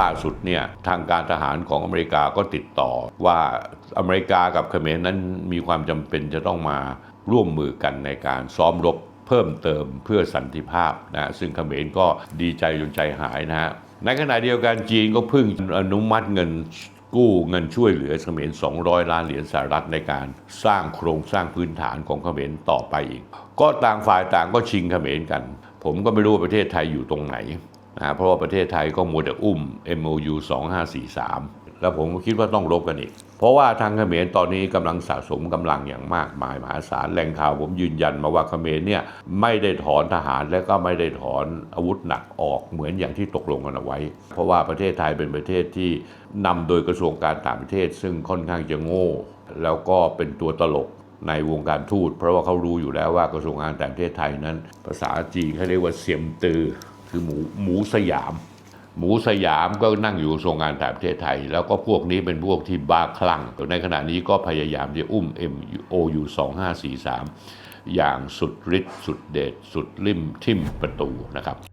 ล่าสุดเนี่ยทางการทหารของอเมริกาก็ติดต่อว่าอเมริกากับเขมรนั้นมีความจำเป็นจะต้องมาร่วมมือกันในการซ้อมรบเพิ่มเติมเพื่อสันติภาพนะซึ่งเขมรก็ดีใจจนใจหายนะฮะในขณะเดียวกันจีนก็เพิ่งอนุมัติเงินกู้เงินช่วยเหลือเขมร 200 ล้านเหรียญสหรัฐในการสร้างโครงสร้างพื้นฐานของเขมรต่อไปอีก ก็ต่างฝ่ายต่างก็ชิงเขมรกัน ผมก็ไม่รู้ว่าประเทศไทยอยู่ตรงไหน นะเพราะว่าประเทศไทยก็มัวแต่อุ้ม MOU 2543 แล้วผมก็คิดว่าต้องรบกันอีก เพราะว่าทางเขมรตอนนี้กำลังสะสมกำลังอย่างมากมายมหาศาลแหล่งข่าวผมยืนยันมาว่าเขมรเนี่ยไม่ได้ถอนทหารและก็ไม่ได้ถอนอาวุธหนักออกเหมือนอย่างที่ตกลงกันเอาไว้ เพราะว่าประเทศไทยเป็นประเทศที่นำโดยกระทรวงการต่างประเทศ ซึ่งค่อนข้างจะโง่ แล้วก็เป็นตัวตลกในวงการทูต เพราะว่าเขารู้อยู่แล้วว่ากระทรวงการต่างประเทศไทยนั้น ภาษาจีนเขาเรียกว่าเสียมตือ คือหมูหมูสยาม หมูสยามก็นั่งอยู่ทรงงานต่างประเทศไทย แล้วก็พวกนี้เป็นพวกที่บ้าคลั่งในขณะนี้ก็พยายามจะอุ้ม MOU 2543 อย่างสุดฤทธิ์สุดเดชสุดริมทิ่มประตูนะครับ